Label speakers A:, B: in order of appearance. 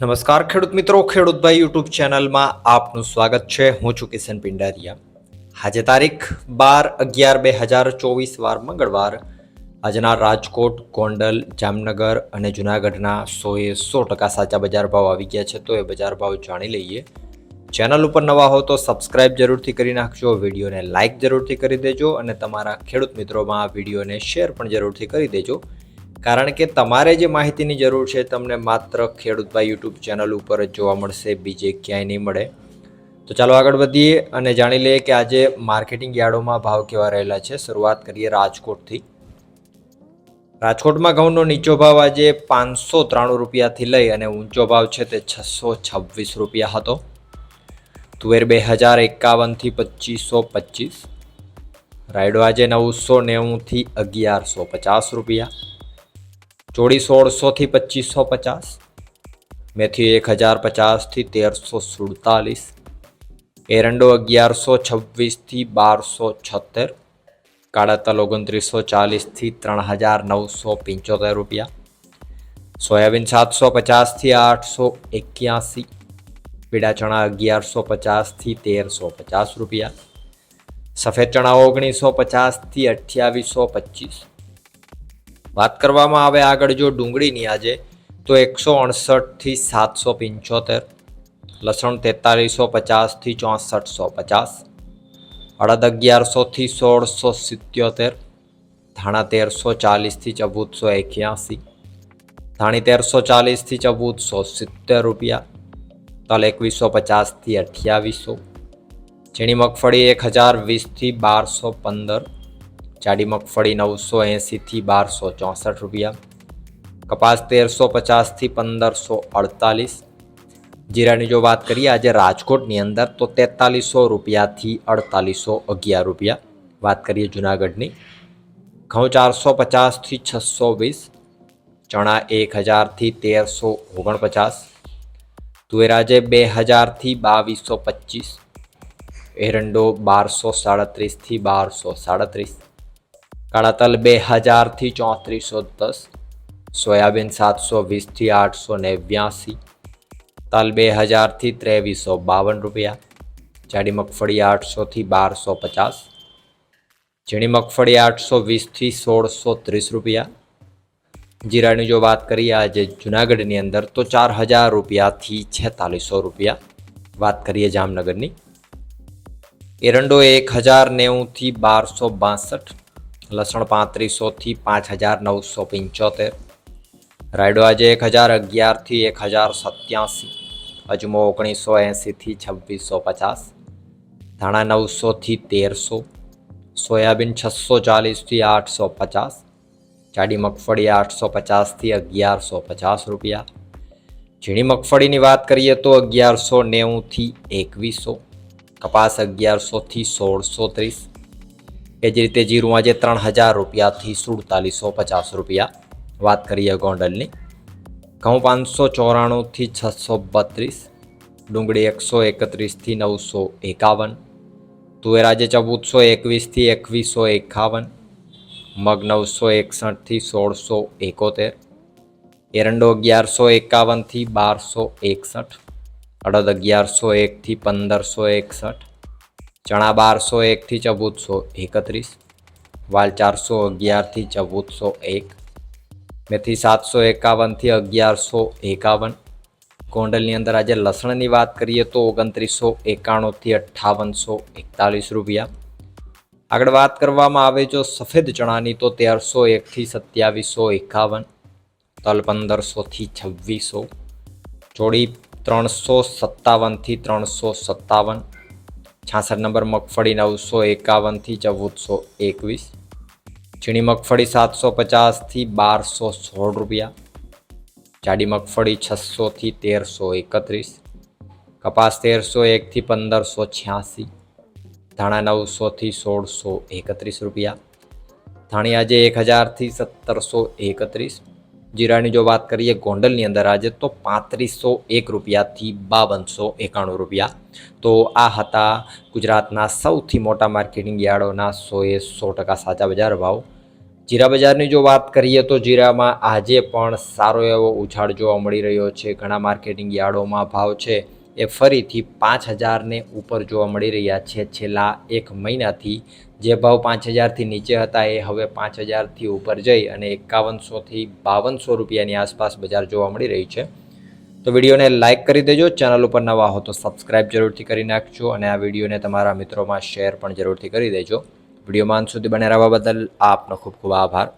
A: નમસ્કાર ખેડૂત મિત્રો ખેડૂતભાઈ યુટ્યુબ ચેનલમાં આપનું સ્વાગત છે. હું છું કિશન પિંડારિયા. આજે તારીખ બાર અગિયાર બે હજાર ચોવીસ, વાર મંગળવાર. આજના રાજકોટ, ગોંડલ, જામનગર અને જુનાગઢના સોએ સો ટકા સાચા બજાર ભાવ આવી ગયા છે, તો એ બજાર ભાવ જાણી લઈએ. ચેનલ ઉપર નવા હો તો સબસ્ક્રાઇબ જરૂરથી કરી નાખજો, વિડીયોને લાઇક જરૂરથી કરી દેજો અને તમારા ખેડૂત મિત્રોમાં વિડીયોને શેર પણ જરૂરથી કરી દેજો. કારણ કે તમારે જે માહિતીની જરૂર છે તમને માત્ર ખેડૂતભાઈ યુટ્યુબ ચેનલ ઉપર જ જોવા મળશે, બીજે ક્યાંય નહીં મળે. તો ચાલો આગળ વધીએ અને જાણી લઈએ કે આજે માર્કેટિંગ યાર્ડોમાં ભાવ કેવા રહેલા છે. શરૂઆત કરીએ રાજકોટથી. રાજકોટમાં ઘઉંનો નીચો ભાવ આજે પાંચસો ત્રાણું રૂપિયાથી લઈ અને ઊંચો ભાવ છે તે છસો છવ્વીસ રૂપિયા હતો. તુવેર બે હજાર એકાવનથી પચીસો પચીસ. રાયડો આજે નવસો નેવુંથી અગિયારસો પચાસ રૂપિયા. ચોળી સોળસોથી પચીસો પચાસ, મેથી એક હજાર પચાસથી તેરસો સુડતાલીસ, એરંડો અગિયારસો છવ્વીસથી બારસો છોતેર કાળા તલ ઓગણત્રીસો ચાલીસથી ત્રણ હજાર નવસો પંચોતેર રૂપિયા, સોયાબીન સાતસો પચાસથી આઠસો એક્યાસી, પીળા ચણા અગિયારસો પચાસથી તેરસો પચાસ રૂપિયા, સફેદ ચણા ઓગણીસો પચાસથી અઠ્યાવીસો પચીસ વાત કરવામાં આવે આગળ જો ડુંગળીની આજે, તો એકસો અડસઠથી સાતસો પંચોતેર, લસણ તેતાલીસો પચાસથી ચોસઠસો પચાસ, અડદ અગિયારસોથી સોળસો સિત્યોતેર, ધાણા તેરસો ચાલીસથી ચૌદસો એક્યાસી, ધાણી તેરસો ચાલીસથી ચૌદસો સિત્તેર રૂપિયા, તલ એકવીસો પચાસથી અઠ્યાવીસો, ઝીણી મગફળી એક હજાર વીસથી બારસો પંદર જાડી મગફળી નવસો એંસીથી બારસો ચોસઠ રૂપિયા. કપાસ તેરસો પચાસથી પંદરસો અડતાલીસ. જીરાની જો વાત કરીએ, આજે રાજકોટની અંદર તો તેતાલીસો રૂપિયાથી અડતાલીસો અગિયાર રૂપિયા. વાત કરીએ જુનાગઢની. ઘઉં ચારસો પચાસથી છસો વીસ. ચણા એક હજારથી તેરસો ઓગણપચાસ. તુવેરાજે બે હજારથી બાવીસો પચીસ. એરંડો બારસો સાડત્રીસથી બારસો સાડત્રીસ. કાળા તલ બે હજારથી ચોત્રીસો દસ, સોયાબીન સાતસો વીસથી આઠસો નેવ્યાસી, તલ બે હજારથી ત્રેવીસો બાવન રૂપિયા, જાડી મગફળી આઠસોથી બારસો પચાસ, ઝીણી મગફળી આઠસો વીસથી સોળસો ત્રીસ રૂપિયા. જીરાની જો વાત કરીએ આજે જુનાગઢની અંદર તો ચાર હજાર રૂપિયાથી છેતાલીસો રૂપિયા. વાત કરીએ જામનગરની. એરંડો એક હજાર નેવુંથી બારસો બાસઠ લસણ પાંત્રીસોથી પાંચ હજાર નવસો પંચોતેર. રાયડો આજે એક હજાર અગિયારથી એક હજાર સત્યાસી. અજમો ઓગણીસો એંસીથી છવ્વીસો પચાસ. ધાણા નવસોથી તેરસો. સોયાબીન છસો ચાલીસથી આઠસો પચાસ. જાડી મગફળી આઠસો પચાસથી અગિયારસો પચાસ રૂપિયા. ઝીણી મગફળીની વાત કરીએ તો અગિયારસો નેવુંથી એકવીસો. કપાસ અગિયારસોથી સોળસો ત્રીસ. એ જ રીતે જીરું આજે ત્રણ હજાર રૂપિયાથી સુડતાલીસો પચાસ રૂપિયા. વાત કરીએ ગોંડલની. ઘઉં પાંચસો ચોરાણુંથી છસો બત્રીસ, ડુંગળી એકસો એકત્રીસથી નવસો એકાવન, તુવેર આજે ચૌદસો એકવીસથી એકવીસો એકાવન, મગ નવસો એકસઠથી સોળસો એકોતેર, એરંડો અગિયારસો એકાવનથી બારસો એકસઠ, અડદ અગિયારસો એકથી પંદરસો એકસઠ ચણા બારસો એકથી ચૌદસો એકત્રીસ, વાલ ચારસો અગિયારથી ચૌદસો એક, મેથી સાતસો એકાવનથી અગિયારસો એકાવન, ગોંડલની અંદર આજે લસણની વાત કરીએ તો ઓગણત્રીસો એકાણુંથી અઠ્ઠાવનસો એકતાલીસ રૂપિયા. આગળ વાત કરવામાં આવે જો સફેદ ચણાની તો તેરસો એકથી સત્યાવીસો એકાવન, તલ પંદરસોથી છવ્વીસો, જોડી ત્રણસો સત્તાવનથી ત્રણસો સત્તાવન છાસઠ નંબર મગફળી નવસો એકાવનથી ચૌદસો એકવીસ. ઝીણી મગફળી સાતસો પચાસથી બારસો સોળ રૂપિયા. જાડી મગફળી છસોથી તેરસો એકત્રીસ. કપાસ તેરસો એકથી પંદરસો છ્યાસી. ધાણા નવસોથી સોળસો એકત્રીસ રૂપિયા. ધાણી આજે એક હજારથી સત્તરસો એકત્રીસ. જીરાની જો વાત કરીએ ગોંડલની અંદર આજે તો પાંત્રીસો એક રૂપિયાથી બાવનસો એકાણું રૂપિયા. તો આ હતા ગુજરાતના સૌથી મોટા માર્કેટિંગ યાર્ડોના સોએ સો ટકા સાચા બજાર ભાવ. જીરા બજારની જો વાત કરીએ તો જીરામાં આજે પણ સારો એવો ઉછાળ જોવા મળી રહ્યો છે. ઘણા માર્કેટિંગ યાર્ડોમાં ભાવ છે. એ ફરીથી પાંચ હજારને ઉપર જોવા મળી રહ્યા છે છેલ્લા એક મહિનાથી. જે ભાવ પાંચ હજારથી નીચે હતા એ હવે પાંચ હજારથી ઉપર જઈ અને એકાવનસોથી બાવનસો રૂપિયાની આસપાસ બજાર જોવા મળી રહી છે. તો વિડીયોને લાઇક કરી દેજો, ચેનલ ઉપર નવા હો તો સબસ્ક્રાઇબ જરૂરથી કરી નાખજો અને આ વિડીયોને તમારા મિત્રોમાં શેર પણ જરૂરથી કરી દેજો. વિડીયોમાં અંત સુધી બને રહેવા બદલ આપનો ખૂબ ખૂબ આભાર.